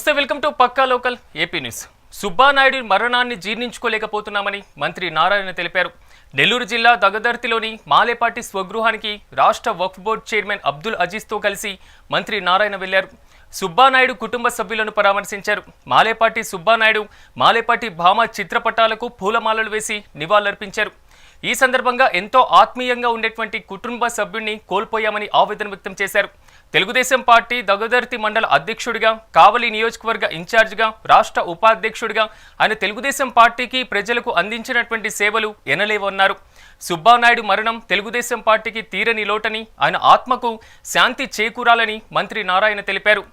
నమస్తే welcome to Pakka local AP news. Subbanaidu మరణాన్ని జీర్ణించుకోలేకపోతున్నామని మంత్రి నారాయణ తెలిపారు. నెల్లూరు జిల్లా దగదర్తిలోని మాలేపాటి స్వగృహానికి రాష్ట్ర వక్ఫ్ బోర్డు చైర్మన్ అబ్దుల్ అజీజ్తో కలిసి మంత్రి నారాయణ వెళ్ళారు. సుబ్బానాయుడు కుటుంబ సభ్యులను పరామర్శించారు. మాలేపాటి సుబ్బానాయుడు మాలేపాటి భామ చిత్రపటాలకు పూలమాలలు వేసి నివాళులర్పించారు. ఈ సందర్భంగా ఎంతో ఆత్మీయంగా ఉండేటువంటి కుటుంబ సభ్యుడిని కోల్పోయామని ఆవేదన వ్యక్తం చేశారు. తెలుగుదేశం పార్టీ దగదర్తి మండల అధ్యక్షుడిగా కావలి నియోజకవర్గ ఇన్ఛార్జిగా రాష్ట్ర ఉపాధ్యక్షుడిగా ఆయన తెలుగుదేశం పార్టీకి ప్రజలకు అందించినటువంటి సేవలు ఎనలేవన్నారు. సుబ్బానాయుడు మరణం తెలుగుదేశం పార్టీకి తీరని లోటని ఆయన ఆత్మకు శాంతి చేకూరాలని మంత్రి నారాయణ తెలిపారు.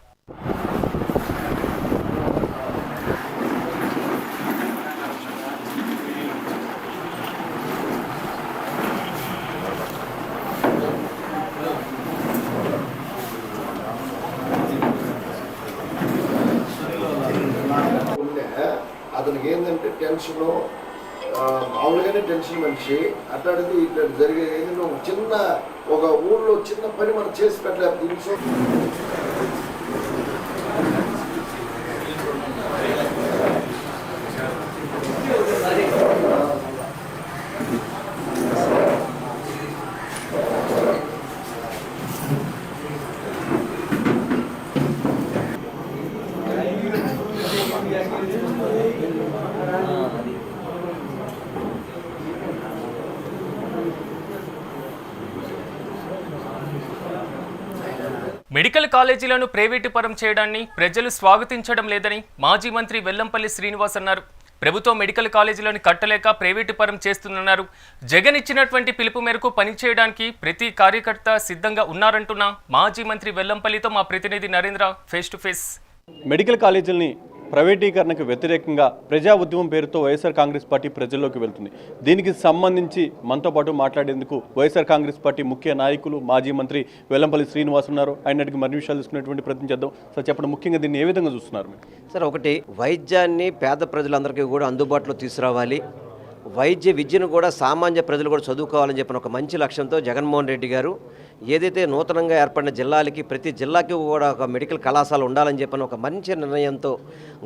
చిన్న పని మనం చేసి పెట్టలేదు దీనితో మెడికల్ కాలేజీలను ప్రైవేటు పరం చేయడాన్ని ప్రజలు స్వాగతించడం లేదని మాజీ మంత్రి వెల్లంపల్లి శ్రీనివాస్ అన్నారు. ప్రభుత్వ మెడికల్ కాలేజీలను కట్టలేక ప్రైవేటు పరం చేస్తుందన్నారు. జగన్ ఇచ్చినటువంటి పిలుపు మేరకు పనిచేయడానికి ప్రతి కార్యకర్త సిద్ధంగా ఉన్నారంటున్న మాజీ మంత్రి వెల్లంపల్లితో మా ప్రతినిధి Narendra face to face medical కాలేజీలని ప్రైవేటీకరణకు వ్యతిరేకంగా ప్రజా ఉద్యమం పేరుతో వైఎస్ఆర్ కాంగ్రెస్ పార్టీ ప్రజల్లోకి వెళ్తుంది. దీనికి సంబంధించి మనతో పాటు మాట్లాడేందుకు వైఎస్ఆర్ కాంగ్రెస్ పార్టీ ముఖ్య నాయకులు మాజీ మంత్రి వెల్లంపల్లి శ్రీనివాస్ ఉన్నారు. ఆయనటికి మరిన్ని విషయాలు తీసుకునేటువంటి ప్రయత్నం చేద్దాం. సార్ చెప్పండి ముఖ్యంగా దీన్ని ఏ విధంగా చూస్తున్నారు సార్ ఒకటి వైద్యాన్ని పేద ప్రజలందరికీ కూడా అందుబాటులో తీసుకురావాలి. వైద్య విద్యను కూడా సామాన్య ప్రజలు కూడా చదువుకోవాలని చెప్పిన ఒక మంచి లక్ష్యంతో జగన్మోహన్ రెడ్డి గారు ఏదైతే నూతనంగా ఏర్పడిన జిల్లాలకి ప్రతి జిల్లాకి కూడా ఒక మెడికల్ కళాశాల ఉండాలని చెప్పిన ఒక మంచి నిర్ణయంతో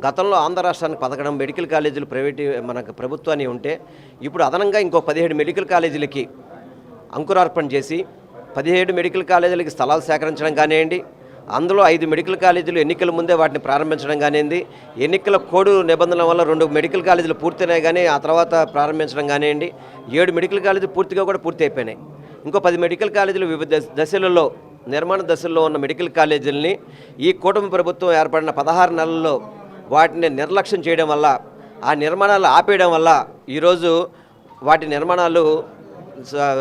గతంలో ఆంధ్ర రాష్ట్రానికి పథకడం మెడికల్ కాలేజీలు ప్రైవేటు మనకు ప్రభుత్వాన్ని ఉంటే ఇప్పుడు అదనంగా ఇంకో పదిహేడు మెడికల్ కాలేజీలకి అంకురార్పణ చేసి పదిహేడు మెడికల్ కాలేజీలకి స్థలాలు సేకరించడం కానివ్వండి అందులో ఐదు మెడికల్ కాలేజీలు ఎన్నికల ముందే వాటిని ప్రారంభించడం కానివ్వండి ఎన్నికల కోడు నిబంధనల వల్ల రెండు మెడికల్ కాలేజీలు పూర్తయినాయి కానీ ఆ తర్వాత ప్రారంభించడం కానివ్వండి ఏడు మెడికల్ కాలేజీలు పూర్తిగా కూడా పూర్తి అయిపోయినాయి ఇంకో పది మెడికల్ కాలేజీలు వివిధ దశ- దశలలో నిర్మాణ దశల్లో ఉన్న మెడికల్ కాలేజీలని ఈ కూటమి ప్రభుత్వం ఏర్పడిన పదహారు నెలల్లో వాటిని నిర్లక్ష్యం చేయడం వల్ల ఆ నిర్మాణాలు ఆపేయడం వల్ల ఈరోజు వాటి నిర్మాణాలు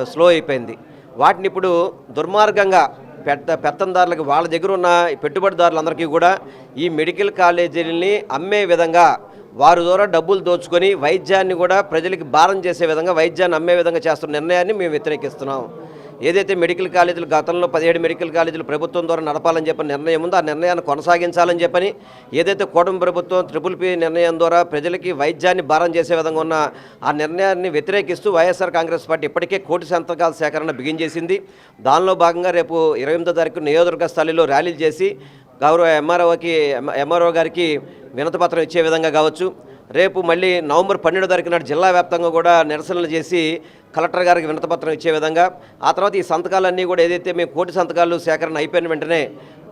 స్లో అయిపోయింది. వాటిని ఇప్పుడు దుర్మార్గంగా పెద్ద పెత్తందారులకు వాళ్ళ దగ్గర ఉన్న పెట్టుబడిదారులందరికీ కూడా ఈ మెడికల్ కాలేజీలని అమ్మే విధంగా వారి ద్వారా డబ్బులు దోచుకొని వైద్యాన్ని కూడా ప్రజలకి భారం చేసే విధంగా వైద్యాన్ని అమ్మే విధంగా చేస్తున్న నిర్ణయాన్ని మేము వ్యతిరేకిస్తున్నాం. ఏదైతే మెడికల్ కాలేజీలు గతంలో పదిహేడు మెడికల్ కాలేజీలు ప్రభుత్వం ద్వారా నడపాలని చెప్పిన నిర్ణయం ఉందో ఆ నిర్ణయాన్ని కొనసాగించాలని చెప్పని ఏదైతే కూటమి ప్రభుత్వం ట్రిపుల్ పి నిర్ణయం ద్వారా ప్రజలకి వైద్యాన్ని భారం చేసే విధంగా ఉన్న ఆ నిర్ణయాన్ని వ్యతిరేకిస్తూ వైఎస్ఆర్ కాంగ్రెస్ పార్టీ ఇప్పటికే కోటి సంతకాల సేకరణ బిగించేసింది దానిలో భాగంగా రేపు ఇరవై ఎనిమిదో తారీఖు నియోజకవర్గ స్థాయిలో ర్యాలీలు చేసి గౌరవ ఎంఆర్ఓకి ఎంఆర్ఓ గారికి వినతిపత్రం ఇచ్చే విధంగా కావచ్చు. రేపు మళ్ళీ నవంబర్ పన్నెండో తారీఖు నాడు జిల్లా వ్యాప్తంగా కూడా నిరసనలు చేసి కలెక్టర్ గారికి వినతిపత్రం ఇచ్చే విధంగా ఆ తర్వాత ఈ సంతకాలన్నీ కూడా ఏదైతే మేము కోటి సంతకాలు సేకరణ అయిపోయిన వెంటనే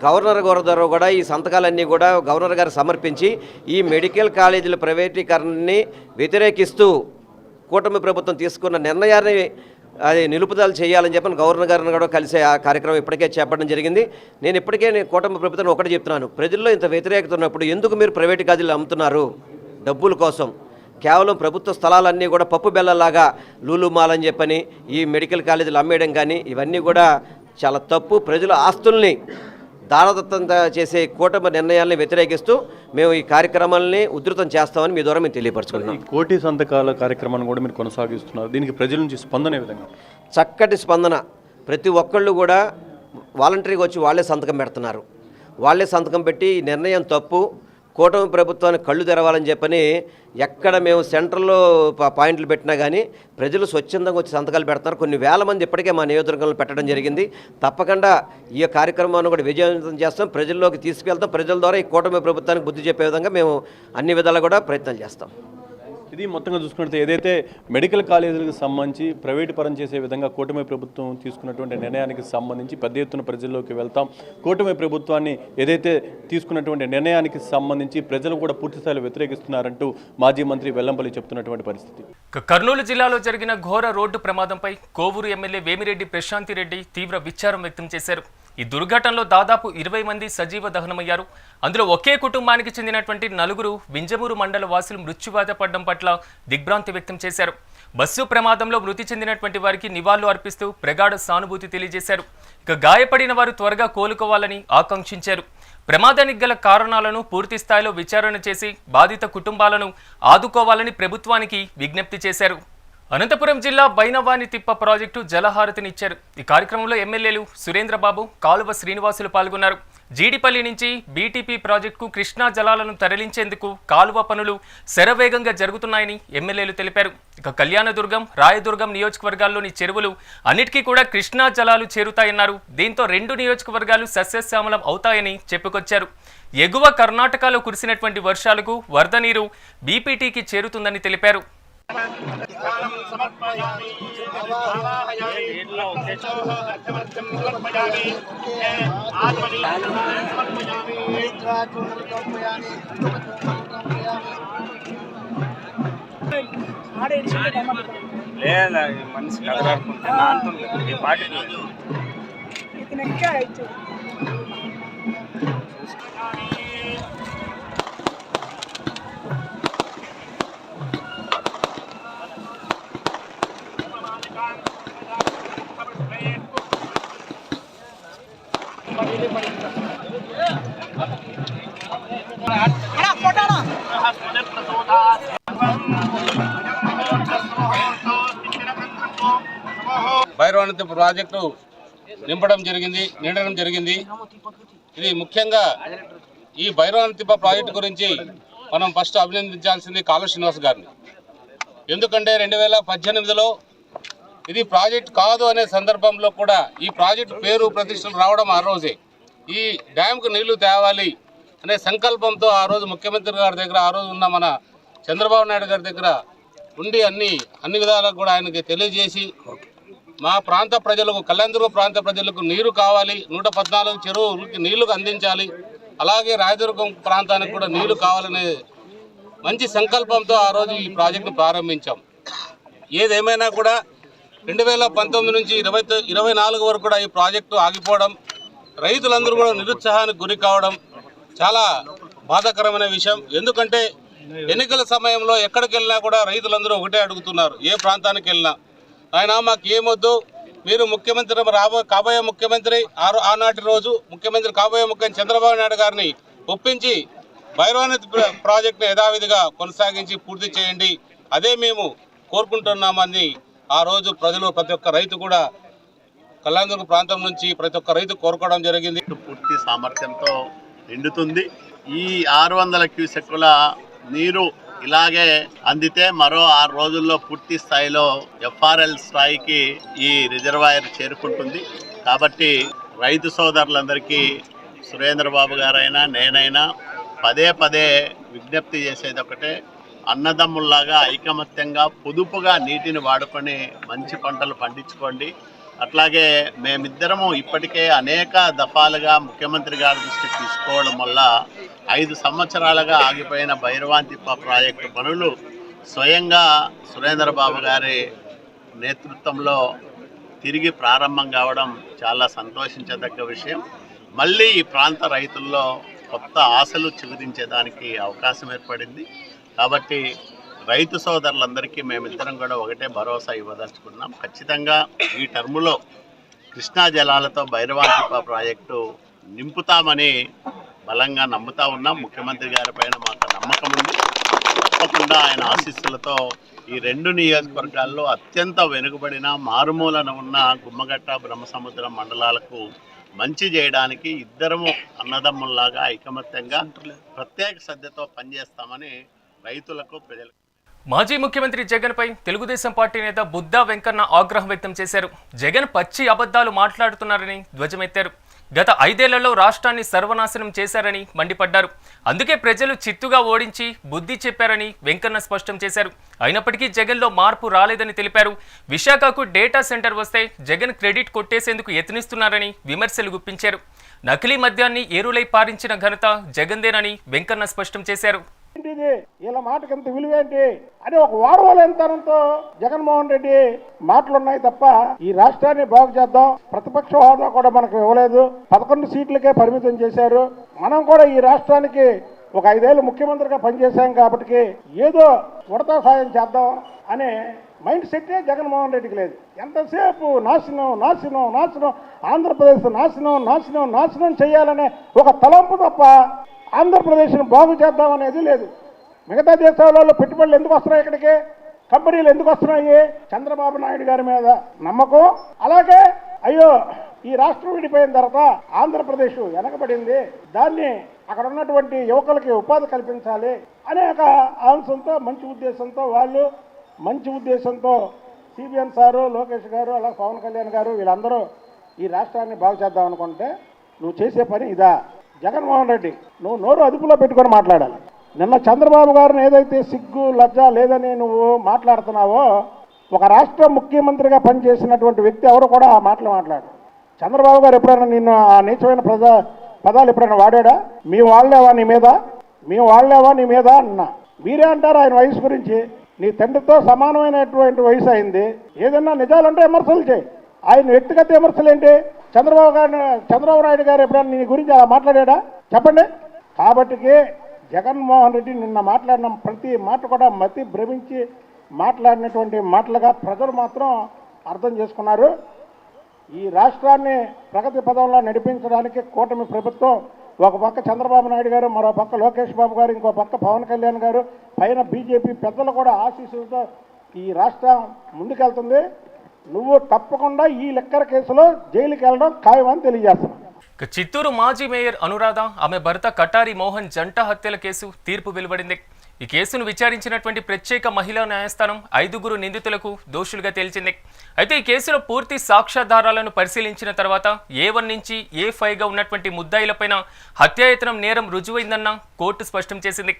గవర్నర్ గారి ద్వారా కూడా ఈ సంతకాలన్నీ కూడా గవర్నర్ గారు సమర్పించి ఈ మెడికల్ కాలేజీల ప్రైవేటీకరణని వ్యతిరేకిస్తూ కూటమి ప్రభుత్వం తీసుకున్న నిర్ణయాన్ని అది నిలుపుదల చేయాలని చెప్పని గవర్నర్ గారిని కూడా కలిసే ఆ కార్యక్రమం ఇప్పటికే చేపట్టడం జరిగింది. నేను ఇప్పటికే నేను కూటమి ప్రభుత్వం ఒకటి చెప్తున్నాను. ప్రజల్లో ఇంత వ్యతిరేకత ఉన్నప్పుడు ఎందుకు మీరు ప్రైవేట్ కాలేజీలు అమ్ముతున్నారు? డబ్బుల కోసం. కేవలం ప్రభుత్వ స్థలాలన్నీ కూడా పప్పు బెల్లలాగా లూలుమాల్ అని చెప్పని ఈ మెడికల్ కాలేజీలు అమ్మేయడం కానీ ఇవన్నీ కూడా చాలా తప్పు. ప్రజల ఆస్తుల్ని దారదత్తం చేసే కూటమి నిర్ణయాల్ని వ్యతిరేకిస్తూ మేము ఈ కార్యక్రమాలని ఉధృతం చేస్తామని మీ ద్వారా మేము తెలియపరచుకుంటున్నాం. ఈ కోటి సంతకాల కార్యక్రమాన్ని కూడా మీరు కొనసాగిస్తున్నారు. దీనికి ప్రజల నుంచి స్పందన విధంగా? చక్కటి స్పందన. ప్రతి ఒక్కళ్ళు కూడా వాలంటరీగా వచ్చి వాళ్ళే సంతకం పెడుతున్నారు. వాళ్ళే సంతకం పెట్టి ఈ నిర్ణయం తప్పు కూటమి ప్రభుత్వాన్ని కళ్ళు తెరవాలని చెప్పని ఎక్కడ మేము సెంటర్లో పాయింట్లు పెట్టినా కానీ ప్రజలు స్వచ్ఛందంగా వచ్చి సంతకాలు పెడతారు కొన్ని వేల మంది ఇప్పటికే మా నియోజకవర్గంలో పెట్టడం జరిగింది. తప్పకుండా ఈ కార్యక్రమాన్ని కూడా విజయవంతం చేస్తాం. ప్రజల్లోకి తీసుకెళ్తాం. ప్రజల ద్వారా ఈ కూటమి ప్రభుత్వానికి బుద్ధి చెప్పే విధంగా మేము అన్ని విధాలు కూడా ప్రయత్నాలు చేస్తాం. ఇది మొత్తంగా చూసుకున్నట్టు ఏదైతే మెడికల్ కాలేజీలకు సంబంధించి ప్రైవేటు పరం చేసే విధంగా కూటమి ప్రభుత్వం తీసుకున్నటువంటి నిర్ణయానికి సంబంధించి పెద్ద ఎత్తున ప్రజల్లోకి వెళ్తాం. కూటమి ప్రభుత్వాన్ని ఏదైతే తీసుకున్నటువంటి నిర్ణయానికి సంబంధించి ప్రజలు కూడా పూర్తిస్థాయిలో వ్యతిరేకిస్తున్నారంటూ మాజీ మంత్రి వెల్లంపల్లి చెప్తున్నటువంటి పరిస్థితి. కర్నూలు జిల్లాలో జరిగిన ఘోర రోడ్డు ప్రమాదంపై కోవూరు ఎమ్మెల్యే వేమిరెడ్డి ప్రశాంతి రెడ్డి తీవ్ర విచారం వ్యక్తం చేశారు. ఈ దుర్ఘటనలో దాదాపు ఇరవై మంది సజీవ దహనమయ్యారు. అందులో ఒకే కుటుంబానికి చెందినటువంటి నలుగురు వింజమూరు మండల వాసులు మృత్యువాత పడడం పట్ల దిగ్భ్రాంతి వ్యక్తం చేశారు. బస్సు ప్రమాదంలో మృతి చెందినటువంటి వారికి నివాళులు అర్పిస్తూ ప్రగాఢ సానుభూతి తెలియజేశారు. ఇక గాయపడిన వారు త్వరగా కోలుకోవాలని ఆకాంక్షించారు. ప్రమాదానికి గల కారణాలను పూర్తి స్థాయిలో విచారణ చేసి బాధిత కుటుంబాలను ఆదుకోవాలని ప్రభుత్వానికి విజ్ఞప్తి చేశారు. అనంతపురం జిల్లా బైనవాని తిప్ప ప్రాజెక్టు జలహారతినిచ్చారు. ఈ కార్యక్రమంలో ఎమ్మెల్యేలు సురేంద్రబాబు కాలువ శ్రీనివాసులు పాల్గొన్నారు. జీడిపల్లి నుంచి బీటీపీ ప్రాజెక్టుకు కృష్ణా జలాలను తరలించేందుకు కాలువ పనులు శరవేగంగా జరుగుతున్నాయని ఎమ్మెల్యేలు తెలిపారు. ఇక కళ్యాణదుర్గం రాయదుర్గం నియోజకవర్గాల్లోని చెరువులు అన్నిటికీ కూడా కృష్ణా జలాలు చేరుతాయన్నారు. దీంతో రెండు నియోజకవర్గాలు సస్యశ్యామలం అవుతాయని చెప్పుకొచ్చారు. ఎగువ కర్ణాటకలో కురిసినటువంటి వర్షాలకు వరద నీరు బీపీటీకి చేరుతుందని తెలిపారు. లేదా ఈ మనిషి కదలాడుకుంటే నాంటుంది ఈ పాటి భైరవానంద ప్రాజెక్టు నింపడం జరిగింది నిండడం జరిగింది. ఇది ముఖ్యంగా ఈ భైరవానంతిప్ప ప్రాజెక్టు గురించి మనం ఫస్ట్ అభినందించాల్సింది కాలు శ్రీనివాస్ గారిని. ఎందుకంటే రెండు వేల పద్దెనిమిదిలో ఇది ప్రాజెక్ట్ కాదు అనే సందర్భంలో కూడా ఈ ప్రాజెక్ట్ పేరు ప్రతిష్టలు రావడం ఆ రోజే. ఈ డ్యామ్కు నీళ్ళు తేవాలి అనే సంకల్పంతో ఆ రోజు ముఖ్యమంత్రి గారి దగ్గర ఆ రోజు ఉన్న మన చంద్రబాబు నాయుడు గారి దగ్గర ఉండి అన్ని అన్ని విధాలకు కూడా ఆయనకి తెలియజేసి మా ప్రాంత ప్రజలకు కళ్యాణదుర్గ ప్రాంత ప్రజలకు నీరు కావాలి. నూట పద్నాలుగు చెరువులకి నీళ్ళు అందించాలి. అలాగే రాయదుర్గం ప్రాంతానికి కూడా నీళ్ళు కావాలనే మంచి సంకల్పంతో ఆ రోజు ఈ ప్రాజెక్టును ప్రారంభించాం. ఏదేమైనా కూడా రెండు వేల పంతొమ్మిది నుంచి ఇరవై ఇరవై నాలుగు వరకు కూడా ఈ ప్రాజెక్టు ఆగిపోవడం రైతులందరూ కూడా నిరుత్సాహానికి గురి కావడం చాలా బాధాకరమైన విషయం. ఎందుకంటే ఎన్నికల సమయంలో ఎక్కడికి వెళ్ళినా కూడా రైతులందరూ ఒకటే అడుగుతున్నారు ఏ ప్రాంతానికి వెళ్ళినా. ఆయన మాకు ఏమొద్దు మీరు ముఖ్యమంత్రి రాబో కాబోయే ముఖ్యమంత్రి ఆరు ఆనాటి రోజు ముఖ్యమంత్రి కాబోయే ముఖ్యమంత్రి చంద్రబాబు నాయుడు గారిని ఒప్పించి భైరవనాథ్ ప్రాజెక్టును యథావిధిగా కొనసాగించి పూర్తి చేయండి. అదే మేము కోరుకుంటున్నామని ఆ రోజు ప్రజలు ప్రతి ఒక్క రైతు కూడా కళ్యాణదుర్గ ప్రాంతం నుంచి ప్రతి ఒక్క రైతు కోరుకోవడం జరిగింది. పూర్తి సామర్థ్యంతో నిండుతుంది. ఈ ఆరు వందల క్యూసెక్కుల నీరు ఇలాగే అందితే మరో ఆరు రోజుల్లో పూర్తి స్థాయిలో ఎఫ్ఆర్ఎల్ స్థాయికి ఈ రిజర్వాయర్ చేరుకుంటుంది. కాబట్టి రైతు సోదరులందరికీ సురేంద్రబాబు గారైనా నేనైనా పదే పదే విజ్ఞప్తి చేసేది ఒకటే అన్నదమ్ముల్లాగా ఐకమత్యంగా పొదుపుగా నీటిని వాడుకొని మంచి పంటలు పండించుకోండి. అట్లాగే మేమిద్దరము ఇప్పటికే అనేక దఫాలుగా ముఖ్యమంత్రి గారి దృష్టికి తీసుకోవడం వల్ల ఐదు సంవత్సరాలుగా ఆగిపోయిన భైరవాంతిప్ప ప్రాజెక్టు పనులు స్వయంగా సురేంద్రబాబు గారి నేతృత్వంలో తిరిగి ప్రారంభం కావడం చాలా సంతోషించదగ్గ విషయం. మళ్ళీ ఈ ప్రాంత రైతుల్లో కొత్త ఆశలు చిగురించేదానికి అవకాశం ఏర్పడింది. కాబట్టి రైతు సోదరులందరికీ మేమిద్దరం కూడా ఒకటే భరోసా ఇవ్వదలుచుకున్నాం. ఖచ్చితంగా ఈ టర్ములో కృష్ణా జలాలతో భైరవాంతిప్ప ప్రాజెక్టు నింపుతామని బలంగా నమ్ముతా ఉన్నాం. ముఖ్యమంత్రి గారి పైన మాకు నమ్మకం ఉంది. తప్పకుండా ఆయన ఆశీస్సులతో ఈ రెండు నియోజకవర్గాల్లో అత్యంత వెనుకబడిన మారుమూలన ఉన్న గుమ్మగట్ట బ్రహ్మసముద్రం మండలాలకు మంచి చేయడానికి ఇద్దరము అన్నదమ్ముల్లాగా ఐకమత్యంగా ప్రత్యేక శ్రద్ధతో పనిచేస్తామని రైతులకు ప్రజలకు. మాజీ ముఖ్యమంత్రి జగన్పై తెలుగుదేశం పార్టీ నేత బుద్దా వెంకన్న ఆగ్రహం వ్యక్తం చేశారు. జగన్ పచ్చి అబద్ధాలు మాట్లాడుతున్నారని ధ్వజమెత్తారు. గత ఐదేళ్ళలో రాష్ట్రాన్ని సర్వనాశనం చేశారని మండిపడ్డారు. అందుకే ప్రజలు చిత్తుగా ఓడించి బుద్ధి చెప్పారని వెంకన్న స్పష్టం చేశారు. అయినప్పటికీ జగన్లో మార్పు రాలేదని తెలిపారు. విశాఖకు డేటా సెంటర్ వస్తే జగన్ క్రెడిట్ కొట్టేసేందుకు యత్నిస్తున్నారని విమర్శలు గుప్పించారు. నకిలీ మద్యాన్ని ఏరులై పారించిన ఘనత జగందేనని వెంకన్న స్పష్టం చేశారు. ఏంటిది? వీళ్ళ మాటకి ఎంత విలువేంటి అని ఒక వారవలంతనంతో జగన్మోహన్ రెడ్డి మాటలున్నాయి తప్ప ఈ రాష్ట్రాన్ని బాగు చేద్దాం. ప్రతిపక్ష హోదా కూడా మనకు ఇవ్వలేదు. పదకొండు సీట్లకే పరిమితం చేశారు. మనం కూడా ఈ రాష్ట్రానికి ఒక ఐదేళ్ళు ముఖ్యమంత్రిగా పనిచేశాం కాబట్టి ఏదో ఉడతా సాయం చేద్దాం అనే మైండ్ సెట్టే జగన్మోహన్ రెడ్డికి లేదు. ఎంతసేపు నాశనం నాశనం నాశనం ఆంధ్రప్రదేశ్ నాశనం నాశనం నాశనం చేయాలనే ఒక తలంపు తప్ప ఆంధ్రప్రదేశ్ను బాగు చేద్దాం అనేది లేదు. మిగతా దేశాలలో పెట్టుబడులు ఎందుకు వస్తున్నాయి ఇక్కడికి? కంపెనీలు ఎందుకు వస్తున్నాయి? చంద్రబాబు నాయుడు గారి మీద నమ్మకం? అలాగే అయ్యో ఈ రాష్ట్రం విడిపోయిన తర్వాత ఆంధ్రప్రదేశ్ వెనకబడింది. దాన్ని అక్కడ ఉన్నటువంటి యువకులకి ఉపాధి కల్పించాలి అనే ఒక అంశంతో మంచి ఉద్దేశంతో వాళ్ళు మంచి ఉద్దేశంతో సిబిఎన్ సారు లోకేష్ గారు అలా పవన్ కళ్యాణ్ గారు వీళ్ళందరూ ఈ రాష్ట్రాన్ని బాగు చేద్దాం అనుకుంటే నువ్వు చేసే పని ఇదా. జగన్మోహన్ రెడ్డి నువ్వు నోరు అదుపులో పెట్టుకొని మాట్లాడాలి. నిన్న చంద్రబాబు గారిని ఏదైతే సిగ్గు లజ్జ లేదని నువ్వు మాట్లాడుతున్నావో ఒక రాష్ట్ర ముఖ్యమంత్రిగా పనిచేసినటువంటి వ్యక్తి ఎవరు కూడా ఆ మాటలు మాట్లాడు చంద్రబాబు గారు ఎప్పుడైనా నిన్ను ఆ నీచమైన ప్రజా పదాలు ఎప్పుడైనా వాడాడా? మేము వాళ్ళేవా నీ మీద? మేము వాళ్ళేవా నీ మీద? అన్న. మీరే అంటారు ఆయన వయసు గురించి. నీ తండ్రితో సమానమైనటువంటి వయసు అయింది. ఏదన్నా నిజాలంటే విమర్శలు చేయి. ఆయన వ్యక్తిగత విమర్శలు ఏంటి? చంద్రబాబు గారు చంద్రబాబు నాయుడు గారు ఎప్పుడైనా నీ గురించి అలా మాట్లాడా చెప్పండి. కాబట్టికి జగన్మోహన్ రెడ్డి నిన్న మాట్లాడిన ప్రతి మాట కూడా మతి భ్రమించి మాట్లాడినటువంటి మాటలుగా ప్రజలు మాత్రం అర్థం చేసుకున్నారు. ఈ రాష్ట్రాన్ని ప్రగతి పదంలో నడిపించడానికి కూటమి ప్రభుత్వం ఒక పక్క చంద్రబాబు నాయుడు గారు మరో పక్క లోకేష్ బాబు గారు ఇంకో పక్క పవన్ కళ్యాణ్ గారు పైన బీజేపీ పెద్దలు కూడా ఆశీస్సులతో ఈ రాష్ట్రం ముందుకెళ్తుంది. నువ్వు తప్పకుండా ఈ లెక్కర కేసులో జైలుకి వెళ్ళడం ఖాయమని తెలియజేస్తున్నావు చిత్తూరు మాజీ మేయర్ అనురాధ ఆమె భర్త కటారి మోహన్ జంట హత్యల కేసు తీర్పు వెలువడింది. ఈ కేసును విచారించినటువంటి ప్రత్యేక మహిళా న్యాయస్థానం ఐదుగురు నిందితులకు దోషులుగా తేల్చింది. అయితే ఈ కేసులో పూర్తి సాక్ష్యాధారాలను పరిశీలించిన తర్వాత ఏ వన్ నుంచి ఏ ఫైవ్గా ఉన్నటువంటి ముద్దాయిలపైన హత్యాయత్నం నేరం రుజువైందన్న కోర్టు స్పష్టం చేసింది.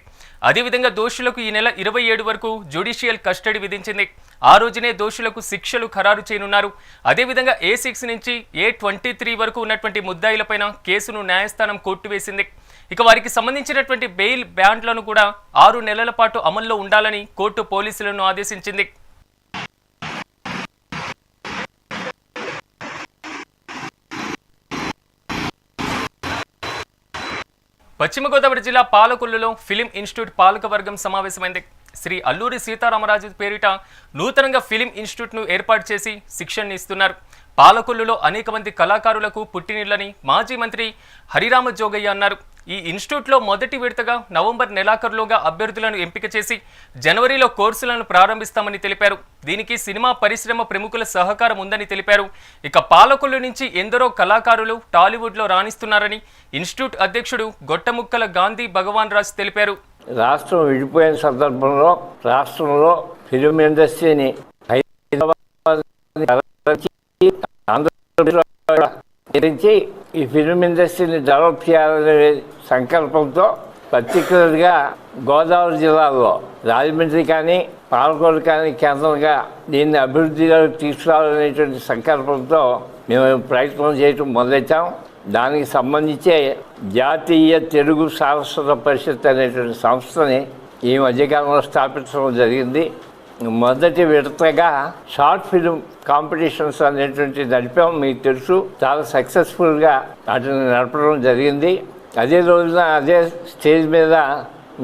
అదేవిధంగా దోషులకు ఈ నెల ఇరవై ఏడు వరకు జ్యుడిషియల్ కస్టడీ విధించింది. ఆ రోజునే దోషులకు శిక్షలు ఖరారు చేయనున్నారు. అదేవిధంగా ఏ సిక్స్ నుంచి ఏ ట్వంటీ త్రీ వరకు ఉన్నటువంటి ముద్దాయిలపైన కేసును న్యాయస్థానం కొట్టివేసింది ఇక వారికి సంబంధించినటువంటి బెయిల్ బ్యాండ్లను కూడా ఆరు నెలల పాటు అమల్లో ఉండాలని కోర్టు పోలీసులను ఆదేశించింది. పశ్చిమ గోదావరి జిల్లా పాలకొల్లులో ఫిలిం ఇన్స్టిట్యూట్ పాలకవర్గం సమావేశమైంది. శ్రీ అల్లూరి సీతారామరాజు పేరిట నూతనంగా ఫిలిం ఇన్స్టిట్యూట్ను ఏర్పాటు చేసి శిక్షణ ఇస్తున్నారు. పాలకొల్లులో అనేక మంది కళాకారులకు పుట్టినీళ్ళని మాజీ మంత్రి హరిరామ జోగయ్య అన్నారు. ఈ ఇన్స్టిట్యూట్లో మొదటి విడతగా నవంబర్ నెలాఖరులోగా అభ్యర్థులను ఎంపిక చేసి జనవరిలో కోర్సులను ప్రారంభిస్తామని తెలిపారు. దీనికి సినిమా పరిశ్రమ ప్రముఖుల సహకారం ఉందని తెలిపారు. ఇక పాలకుల నుంచి ఎందరో కళాకారులు టాలీవుడ్లో రాణిస్తున్నారని ఇన్స్టిట్యూట్ అధ్యక్షుడు గొట్టముక్కల గాంధీ భగవాన్ రాజ్ తెలిపారు. రాష్ట్రం విడిపోయిన సందర్భంలో రాష్ట్రంలో ఫిలిం ఇండస్ట్రీని గురించి ఈ ఫిలిం ఇండస్ట్రీని డెవలప్ చేయాలనే సంకల్పంతో పర్టికులర్గా గోదావరి జిల్లాలో రాజమండ్రి కానీ పాలకోడు కానీ కేంద్రంగా దీన్ని అభివృద్ధిలోకి తీసుకురావాలనేటువంటి సంకల్పంతో మేము ప్రయత్నం చేయటం మొదలెట్టాం. దానికి సంబంధించే జాతీయ తెలుగు సారస్వత పరిషత్ అనేటువంటి సంస్థని ఈ మధ్యకాలంలో స్థాపించడం జరిగింది. మొదటి విడతగా షార్ట్ ఫిలిం కాంపిటీషన్స్ అనేటువంటి నడిపాం మీకు తెలుసు చాలా సక్సెస్ఫుల్గా వాటిని నడపడం జరిగింది. అదే రోజున అదే స్టేజ్ మీద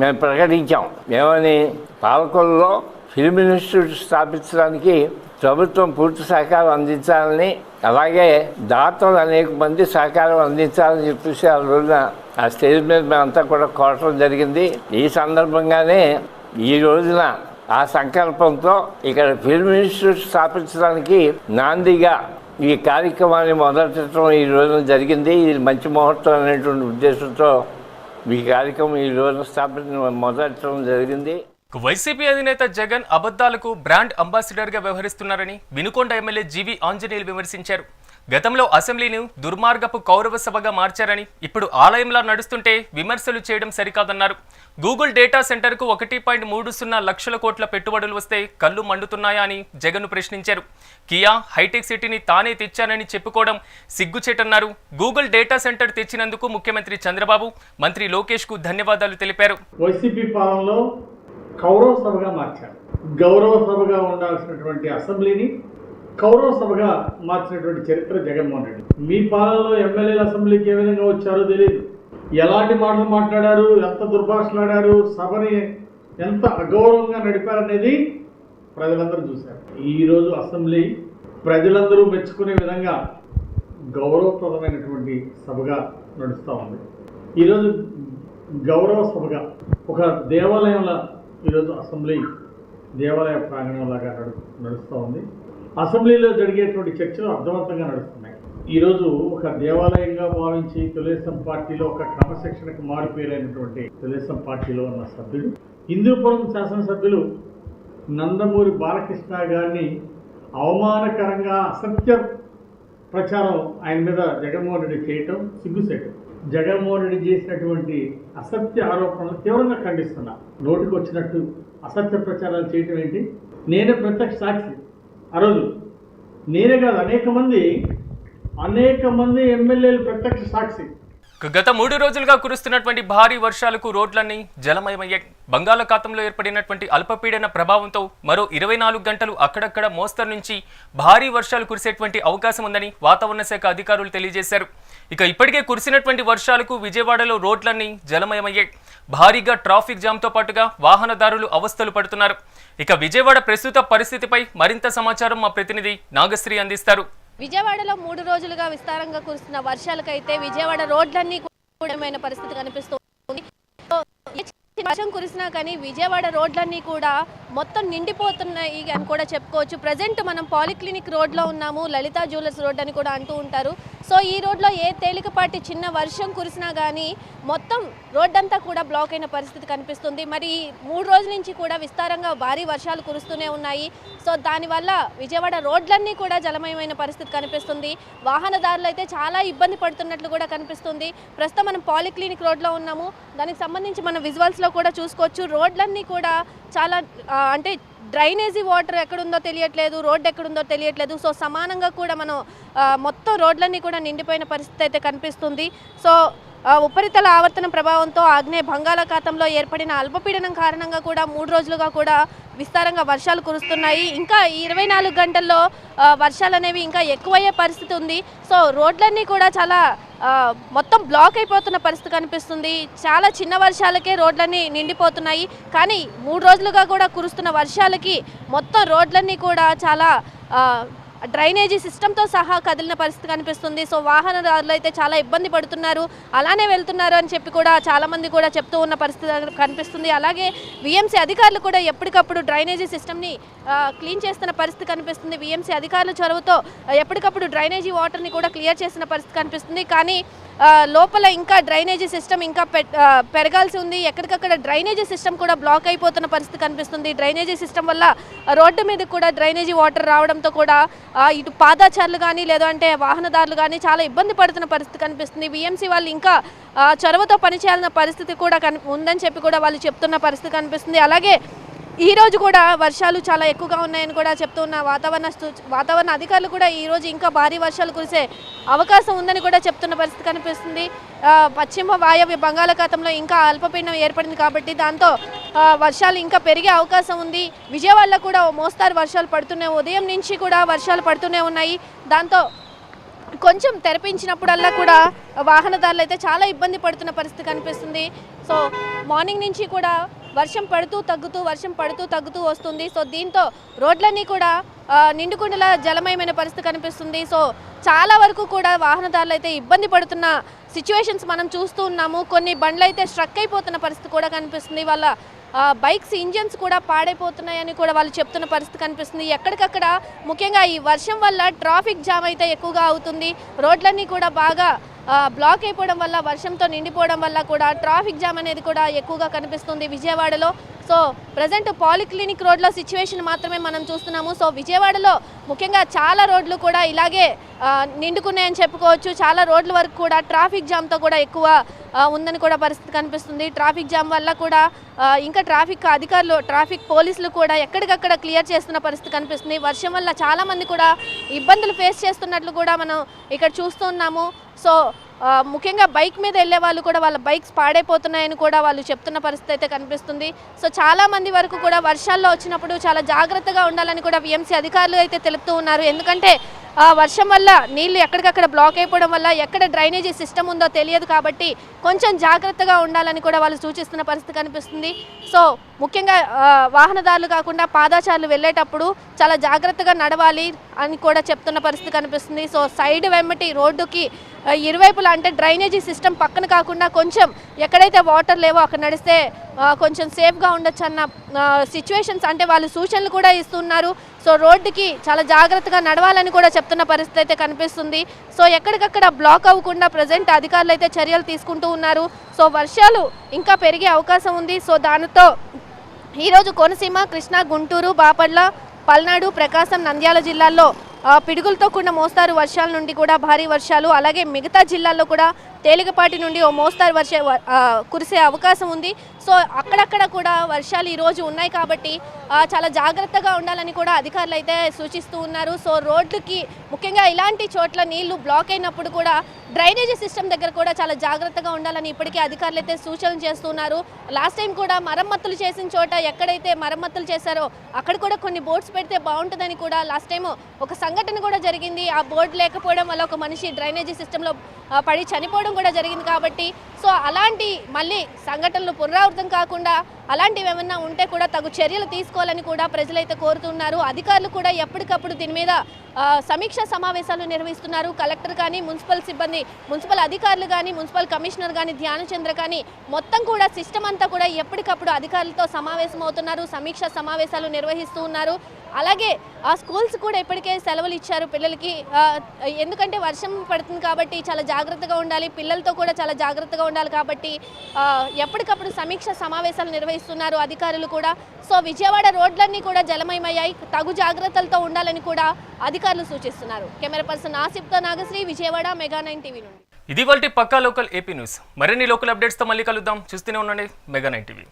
మేము ప్రకటించాం ఏమని పాలకొల్లో ఫిల్మ్ ఇన్స్టిట్యూట్ స్థాపించడానికి ప్రభుత్వం పూర్తి సహకారం అందించాలని అలాగే దాతలు అనేక మంది సహకారం అందించాలని చెప్పేసి ఆ రోజున ఆ స్టేజ్ మీద మేమంతా కూడా కోరటం జరిగింది. ఈ సందర్భంగానే ఈ రోజున ఆ సంకల్పంతో ఇక్కడ ఫిల్మ్ ఇన్స్టిట్యూట్ స్థాపించడానికి నాందిగా ఈ కార్యక్రమాన్ని మొదలెట్టడం ఈ రోజున జరిగింది. ఇది మంచి ముహూర్తం అనేటువంటి ఉద్దేశంతో ఈ కార్యక్రమం ఈ రోజున స్థాపించ మొదలెట్టడం జరిగింది. వైసీపీ అధినేత జగన్ అబద్ధాలకు బ్రాండ్ అంబాసిడర్గా వ్యవహరిస్తున్నారని వినుకొండ ఎమ్మెల్యే జీవి ఆంజనేయులు విమర్శించారు. గతంలో అసెంబ్లీని దుర్మార్గపు కౌరవ సభగా మార్చారని ఇప్పుడు ఆలయంలా నడుస్తుంటే విమర్శలు చేయడం సరికాదన్నారు. గూగుల్ డేటా సెంటర్కు ఒకటి పాయింట్ మూడు సున్నా లక్షల కోట్ల పెట్టుబడులు వస్తే కళ్ళు మండుతున్నాయా అని జగన్ ప్రశ్నించారు. కియా హైటెక్ సిటీని తానే తెచ్చానని చెప్పుకోవడం సిగ్గుచేటన్నారు. గూగుల్ డేటా సెంటర్ తెచ్చినందుకు ముఖ్యమంత్రి చంద్రబాబు మంత్రి లోకేష్కు ధన్యవాదాలు తెలిపారు. వైసీపీ పాలనలో కౌరవ సభగా మార్చారు. గౌరవ సభగా ఉండాల్సినటువంటి అసెంబ్లీని కౌరవ సభగా మార్చినటువంటి చరిత్ర జగన్మోహన్ రెడ్డి. మీ పాలనలో ఎమ్మెల్యేల అసెంబ్లీకి ఏ విధంగా వచ్చారో తెలియదు ఎలాంటి మాటలు మాట్లాడారు? ఎంత దుర్భాషలాడారు సభని ఎంత అగౌరవంగా నడిపారనేది ప్రజలందరూ చూశారు. ఈరోజు అసెంబ్లీ ప్రజలందరూ మెచ్చుకునే విధంగా గౌరవప్రదమైనటువంటి సభగా నడుస్తూ ఉంది. ఈరోజు గౌరవ సభగా ఒక దేవాలయంలో ఈరోజు అసెంబ్లీ దేవాలయ ప్రాంగణంలాగా నడు నడుస్తూ ఉంది. అసెంబ్లీలో జరిగేటువంటి చర్చలు అర్థవంతంగా నడుస్తున్నాయి. ఈరోజు ఒక దేవాలయంగా భావించి తెలుగుదేశం పార్టీలో ఒక క్రమశిక్షణకు మారిపోయినటువంటి తెలుగుదేశం పార్టీలో ఉన్న సభ్యుడు హిందూపురం శాసనసభ్యులు నందమూరి బాలకృష్ణ గారిని అవమానకరంగా అసత్య ప్రచారం ఆయన మీద జగన్మోహన్ రెడ్డి చేయటం సిగ్గుసేటు జగన్మోహన్ రెడ్డి చేసినటువంటి అసత్య ఆరోపణలు తీవ్రంగా ఖండిస్తున్నా. నోటికి వచ్చినట్టు అసత్య ప్రచారాలు చేయటం ఏంటి? నేనే ప్రత్యక్ష సాక్షి. ఆ రోజు నేనే కాదు అనేక మంది అనేక మంది ఎమ్మెల్యేలు ప్రత్యక్ష సాక్షి. గత మూడు రోజులుగా కురుస్తున్నటువంటి భారీ వర్షాలకు రోడ్లన్నీ జలమయమయ్యాయి. బంగాళాఖాతంలో ఏర్పడినటువంటి అల్పపీడన ప్రభావంతో మరో ఇరవై నాలుగు గంటలు అక్కడక్కడ మోస్తరు నుంచి భారీ వర్షాలు కురిసేటువంటి అవకాశం ఉందని వాతావరణ శాఖ అధికారులు తెలియజేశారు. ఇక ఇప్పటికే కురిసినటువంటి వర్షాలకు విజయవాడలో రోడ్లన్నీ జలమయమయ్యాయి. భారీగా ట్రాఫిక్ జామ్తో పాటుగా వాహనదారులు అవస్థలు పడుతున్నారు. ఇక విజయవాడ ప్రస్తుత పరిస్థితిపై మరింత సమాచారం మా ప్రతినిధి నాగశ్రీ అందిస్తారు. విజయవాడలో మూడు రోజులుగా విస్తారంగా కురుస్తున్న వర్షాలకైతే విజయవాడ రోడ్లన్నీ కూడమైన పరిస్థితి కనిపిస్తుంది. వర్షం కురిసినా కానీ విజయవాడ రోడ్లన్నీ కూడా మొత్తం నిండిపోతున్నాయి అని కూడా చెప్పుకోవచ్చు. ప్రజెంట్ మనం పాలిక్లినిక్ రోడ్లో ఉన్నాము లలితా జ్యువెలర్స్ రోడ్ అని కూడా అంటూ ఉంటారు. సో ఈ రోడ్లో ఏ తేలికపాటి చిన్న వర్షం కురిసినా కానీ మొత్తం రోడ్డంతా కూడా బ్లాక్ అయిన పరిస్థితి కనిపిస్తుంది. మరి మూడు రోజుల నుంచి కూడా విస్తారంగా భారీ వర్షాలు కురుస్తూనే ఉన్నాయి. సో దానివల్ల విజయవాడ రోడ్లన్నీ కూడా జలమయమైన పరిస్థితి కనిపిస్తుంది. వాహనదారులు అయితే చాలా ఇబ్బంది పడుతున్నట్లు కూడా కనిపిస్తుంది. ప్రస్తుతం మనం పాలిక్లినిక్ రోడ్లో ఉన్నాము. దానికి సంబంధించి మనం విజువల్స్లో కూడా చూసుకోవచ్చు. రోడ్లన్నీ కూడా చాలా అంటే డ్రైనేజీ వాటర్ ఎక్కడుందో తెలియట్లేదు రోడ్ ఎక్కడుందో తెలియట్లేదు. సో సమానంగా కూడా మనం మొత్తం రోడ్లన్నీ కూడా నిండిపోయిన పరిస్థితి అయితే కనిపిస్తుంది. సో ఉపరితల ఆవర్తన ప్రభావంతో ఆగ్నేయ బంగాళాఖాతంలో ఏర్పడిన అల్పపీడనం కారణంగా కూడా మూడు రోజులుగా కూడా విస్తారంగా వర్షాలు కురుస్తున్నాయి. ఇంకా ఇరవై నాలుగు గంటల్లో వర్షాలు అనేవి ఇంకా ఎక్కువయ్యే పరిస్థితి ఉంది. సో రోడ్లన్నీ కూడా చాలా మొత్తం బ్లాక్ అయిపోతున్న పరిస్థితి కనిపిస్తుంది. చాలా చిన్న వర్షాలకే రోడ్లన్నీ నిండిపోతున్నాయి. కానీ మూడు రోజులుగా కూడా కురుస్తున్న వర్షాలకి మొత్తం రోడ్లన్నీ కూడా చాలా డ్రైనేజీ సిస్టంతో సహా కదిలిన పరిస్థితి కనిపిస్తుంది. సో వాహనదారులు అయితే చాలా ఇబ్బంది పడుతున్నారు. అలానే వెళ్తున్నారు అని చెప్పి కూడా చాలామంది కూడా చెప్తూ ఉన్న పరిస్థితి కనిపిస్తుంది. అలాగే విఎంసీ అధికారులు కూడా ఎప్పటికప్పుడు డ్రైనేజీ సిస్టమ్ని క్లీన్ చేస్తున్న పరిస్థితి కనిపిస్తుంది. విఎంసీ అధికారుల చొరవతో ఎప్పటికప్పుడు డ్రైనేజీ వాటర్ని కూడా క్లియర్ చేసిన పరిస్థితి కనిపిస్తుంది. కానీ లోపల ఇంకా డ్రైనేజీ సిస్టమ్ ఇంకా పెట్- పెరగాల్సి ఉంది. ఎక్కడికక్కడ డ్రైనేజీ సిస్టమ్ కూడా బ్లాక్ అయిపోతున్న పరిస్థితి కనిపిస్తుంది. డ్రైనేజీ సిస్టమ్ వల్ల రోడ్డు మీద కూడా డ్రైనేజీ వాటర్ రావడంతో కూడా ఇటు పాదాచారులు కానీ లేదంటే వాహనదారులు కానీ చాలా ఇబ్బంది పడుతున్న పరిస్థితి కనిపిస్తుంది. విఎంసీ వాళ్ళు ఇంకా చొరవతో పనిచేయాలన్న పరిస్థితి కూడా కని ఉందని చెప్పి కూడా వాళ్ళు చెప్తున్న పరిస్థితి కనిపిస్తుంది. అలాగే ఈ రోజు కూడా వర్షాలు చాలా ఎక్కువగా ఉన్నాయని కూడా చెప్తున్న వాతావరణ వాతావరణ అధికారులు కూడా ఈ రోజు ఇంకా భారీ వర్షాలు కురిసే అవకాశం ఉందని కూడా చెప్తున్న పరిస్థితి కనిపిస్తుంది. పశ్చిమ వాయవ్య బంగాళాఖాతంలో ఇంకా అల్పపీడనం ఏర్పడింది కాబట్టి దాంతో వర్షాలు ఇంకా పెరిగే అవకాశం ఉంది. విజయవాడలో కూడా మోస్తారు వర్షాలు పడుతూనే ఉదయం నుంచి కూడా వర్షాలు పడుతూనే ఉన్నాయి. దాంతో కొంచెం తెరపించినప్పుడల్లా కూడా వాహనదారులు అయితే చాలా ఇబ్బంది పడుతున్న పరిస్థితి కనిపిస్తుంది. సో మార్నింగ్ నుంచి కూడా వర్షం పడుతూ తగ్గుతూ వర్షం పడుతూ తగ్గుతూ వస్తుంది. సో దీంతో రోడ్లన్నీ కూడా ఆ, నిండుకుండలా జలమయమైన పరిస్థితి కనిపిస్తుంది. సో చాలా వరకు కూడా వాహనదారులు అయితే ఇబ్బంది పడుతున్న సిచ్యువేషన్స్ మనం చూస్తూ ఉన్నాము. కొన్ని బండ్లు అయితే స్ట్రక్ అయిపోతున్న పరిస్థితి కూడా కనిపిస్తుంది. వాళ్ళ బైక్స్ ఇంజన్స్ కూడా పాడైపోతున్నాయని కూడా వాళ్ళు చెప్తున్న పరిస్థితి కనిపిస్తుంది. ఎక్కడికక్కడ ముఖ్యంగా ఈ వర్షం వల్ల ట్రాఫిక్ జామ్ అయితే ఎక్కువగా అవుతుంది. రోడ్లన్నీ కూడా బాగా బ్లాక్ అయిపోవడం వల్ల వర్షంతో నిండిపోవడం వల్ల కూడా ట్రాఫిక్ జామ్ అనేది కూడా ఎక్కువగా కనిపిస్తుంది విజయవాడలో. సో ప్రజెంట్ పాలిక్లినిక్ రోడ్లో సిచ్యువేషన్ మాత్రమే మనం చూస్తున్నాము. సో విజయవాడలో ముఖ్యంగా చాలా రోడ్లు కూడా ఇలాగే నిండుకున్నాయని చెప్పుకోవచ్చు. చాలా రోడ్ల వరకు కూడా ట్రాఫిక్ జామ్తో కూడా ఎక్కువ ఉందని కూడా పరిస్థితి కనిపిస్తుంది. ట్రాఫిక్ జామ్ వల్ల కూడా ఇంకా ట్రాఫిక్ అధికారులు ట్రాఫిక్ పోలీసులు కూడా ఎక్కడికక్కడ క్లియర్ చేస్తున్న పరిస్థితి కనిపిస్తుంది. వర్షం వల్ల చాలామంది కూడా ఇబ్బందులు ఫేస్ చేస్తున్నట్లు కూడా మనం ఇక్కడ చూస్తున్నాము. సో ముఖ్యంగా బైక్ మీద వెళ్ళే వాళ్ళు కూడా వాళ్ళ బైక్స్ పాడైపోతున్నాయని కూడా వాళ్ళు చెప్తున్న పరిస్థితి అయితే కనిపిస్తుంది. సో చాలా మంది వరకు కూడా వర్షాల్లో వచ్చినప్పుడు చాలా జాగ్రత్తగా ఉండాలని కూడా విఎంసీ అధికారులు అయితే తెలుపుతూ ఉన్నారు. ఎందుకంటే వర్షం వల్ల నీళ్ళు ఎక్కడికక్కడ బ్లాక్ అయిపోవడం వల్ల ఎక్కడ డ్రైనేజీ సిస్టమ్ ఉందో తెలియదు కాబట్టి కొంచెం జాగ్రత్తగా ఉండాలని కూడా వాళ్ళు సూచిస్తున్న పరిస్థితి కనిపిస్తుంది. సో ముఖ్యంగా వాహనదారులు కాకుండా పాదాచారులు వెళ్ళేటప్పుడు చాలా జాగ్రత్తగా నడవాలి అని కూడా చెప్తున్న పరిస్థితి కనిపిస్తుంది. సో సైడ్ వెంబటి రోడ్డుకి ఇరువైపులా అంటే డ్రైనేజీ సిస్టమ్ పక్కన కాకుండా కొంచెం ఎక్కడైతే వాటర్ లేవో అక్కడ నడిస్తే కొంచెం సేఫ్గా ఉండొచ్చు అన్న సిచ్యువేషన్స్ అంటే వాళ్ళు సూచనలు కూడా ఇస్తున్నారు. సో రోడ్డుకి చాలా జాగ్రత్తగా నడవాలని కూడా చెప్తున్న పరిస్థితి అయితే కనిపిస్తుంది. సో ఎక్కడికక్కడ బ్లాక్ అవ్వకుండా ప్రజెంట్ అధికారులు అయితే చర్యలు తీసుకుంటూ ఉన్నారు. సో వర్షాలు ఇంకా పెరిగే అవకాశం ఉంది. సో దానితో ఈరోజు కోనసీమ కృష్ణా గుంటూరు బాపట్ల పల్నాడు ప్రకాశం నంద్యాల జిల్లాల్లో పిడుగులతో కూడిన మోస్తారు వర్షాల నుండి కూడా భారీ వర్షాలు. అలాగే మిగతా జిల్లాల్లో కూడా తేలికపాటి నుండి ఓ మోస్తారు వర్ష కురిసే అవకాశం ఉంది. సో అక్కడక్కడ కూడా వర్షాలు ఈరోజు ఉన్నాయి కాబట్టి చాలా జాగ్రత్తగా ఉండాలని కూడా అధికారులు అయితే సూచిస్తూ ఉన్నారు. సో రోడ్లకి ముఖ్యంగా ఇలాంటి చోట్ల నీళ్ళు బ్లాక్ అయినప్పుడు కూడా డ్రైనేజీ సిస్టమ్ దగ్గర కూడా చాలా జాగ్రత్తగా ఉండాలని ఇప్పటికే అధికారులు అయితే సూచనలు చేస్తున్నారు లాస్ట్ టైం కూడా మరమ్మతులు చేసిన చోట ఎక్కడైతే మరమ్మతులు చేశారో అక్కడ కూడా కొన్ని బోర్డ్స్ పెడితే బాగుంటుందని కూడా లాస్ట్ టైం ఒక సంఘటన కూడా జరిగింది. ఆ బోర్డు లేకపోవడం వల్ల ఒక మనిషి డ్రైనేజీ సిస్టంలో పడి చనిపోవడం కూడా జరిగింది కాబట్టి సో అలాంటి మళ్ళీ సంఘటనలు పునరావృతం కాకుండా అలాంటివి ఏమన్నా ఉంటే కూడా తగు చర్యలు తీసుకోవాలని కూడా ప్రజలైతే కోరుతున్నారు. అధికారులు కూడా ఎప్పటికప్పుడు దీని మీద సమీక్ష సమావేశాలు నిర్వహిస్తున్నారు. కలెక్టర్ కానీ మున్సిపల్ సిబ్బంది మున్సిపల్ అధికారులు కానీ మున్సిపల్ కమిషనర్ కానీ ధ్యానచంద్ర కానీ మొత్తం కూడా సిస్టమ్ అంతా కూడా ఎప్పటికప్పుడు అధికారులతో సమావేశం అవుతున్నారు సమీక్ష సమావేశాలు నిర్వహిస్తూ ఉన్నారు. అలాగే ఆ స్కూల్స్ కూడా ఇప్పటికే సెలవులు ఇచ్చారు పిల్లలకి. ఎందుకంటే వర్షం పడుతుంది కాబట్టి చాలా జాగ్రత్తగా ఉండాలి. పిల్లలతో కూడా చాలా జాగ్రత్తగా ఉండాలి కాబట్టి ఎప్పటికప్పుడు సమీక్ష సమావేశాలు నిర్వహిస్తున్నారు అధికారులు కూడా. సో విజయవాడ రోడ్లన్నీ కూడా జలమయమయ్యాయి. తగు జాగ్రత్తలతో ఉండాలని కూడా అధికారులు సూచిస్తున్నారు. Camera person ఆసిఫ్తో Nagasri Vijayawada mega nine TV నుండి. ఇది వాళ్ళ పక్కా లోకల్ ఏపీ న్యూస్. మరిన్ని లోకల్ అప్డేట్స్తో మళ్ళీ కలుద్దాం. చూస్తూనే ఉండండి మెగా నైన్ టీవీ.